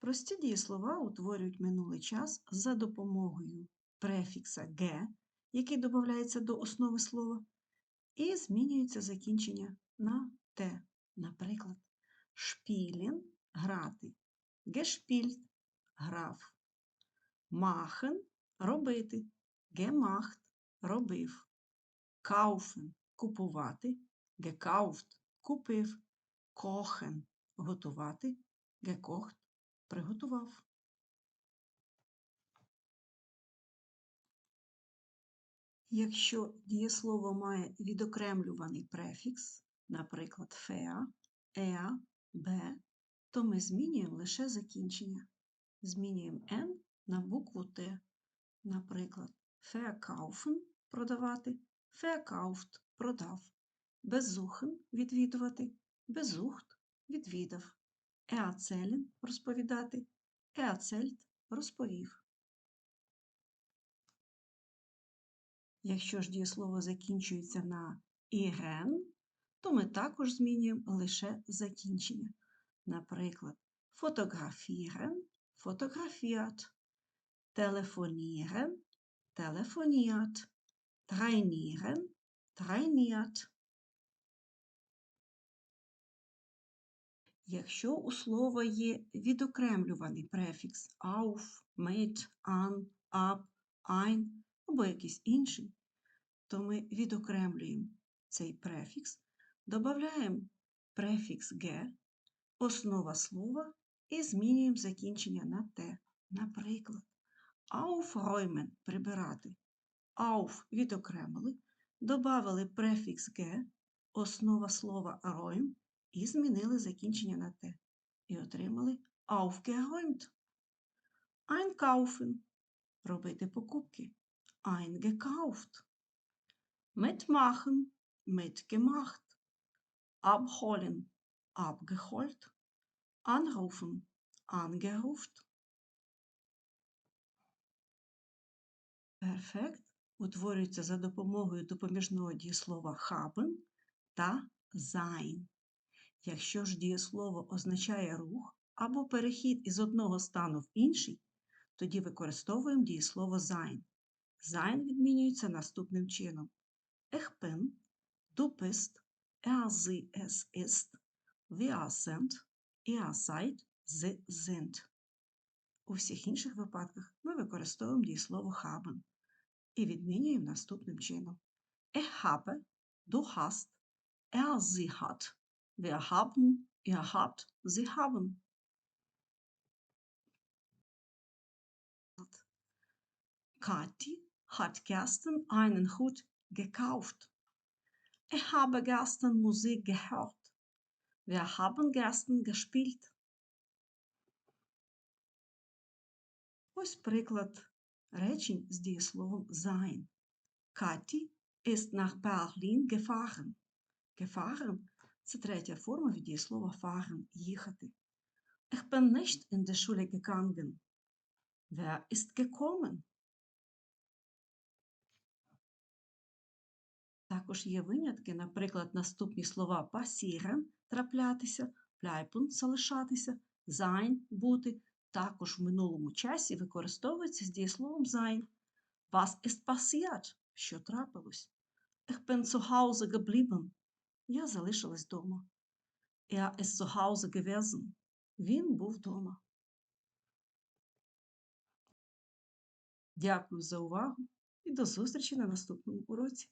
Прості дієслова утворюють минулий час за допомогою префікса ге, який додається до основи слова, і змінюється закінчення на те. Наприклад, шпілін грати, гешпільт грав, махен робити, гемахт робив, кауфен купувати, гекауфт купив, кохен готувати, гекохт приготував. Якщо дієслово має відокремлюваний префікс, наприклад, феа, еа, бе, то ми змінюємо лише закінчення. Змінюємо «н» на букву Т. Наприклад, verkaufen – продавати, verkauft – продав, besuchen – відвідувати, besucht – відвідав, erzählen – розповідати, erzählt – розповів. Якщо ж дієслово закінчується на іген, то ми також змінюємо лише закінчення. Наприклад, фотографіren – фотографіат, телефоніren – телефоніат, trainieren – trainiert. Якщо у слова є відокремлюваний префікс auf, mit, an, ab, ein або якийсь інший, то ми відокремлюємо цей префікс, додаємо префікс ге, основа слова і змінюємо закінчення на те. Наприклад, aufräumen – прибирати, auf відокремили, додали префікс ге, основа слова räum і змінили закінчення на те. І отримали aufgeräumt. Einkaufen – робити покупки. Eingekauft. Mitmachen – mitgemacht. Abholen – abgeholt. Anrufen – angerufen. Перфект утворюється за допомогою допоміжного дієслова haben та sein. Якщо ж дієслово означає рух або перехід із одного стану в інший, тоді використовуємо дієслово sein. Sein відмінюється наступним чином: Ich bin, du bist, er, sie, es ist, wir sind, ihr seid, sie sind. У всіх інших випадках ми використовуємо дієслово haben і відмінюємо наступним чином. Ich habe, du hast, er, sie hat, wir haben, ihr habt, sie haben. Kathi hat gestern einen Hut gekauft. Ich habe gestern Musik gehört. Wir haben gestern gespielt. Ось приклад речень з дієсловом sein. Kathi ist nach Berlin gefahren. Gefahren – це третя форма від дієслова fahren – їхати. Ich bin nicht in die Schule gegangen. Wer ist gekommen? Також є винятки, наприклад, наступні слова passieren – траплятися, bleiben – залишатися, sein – бути, також в минулому часі використовується з дієсловом sein. Was ist passiert? Що трапилось? Ich bin zu Hause geblieben. Я залишилась вдома. Er ist zu Hause. Він був вдома. Дякую за увагу і до зустрічі на наступному уроці.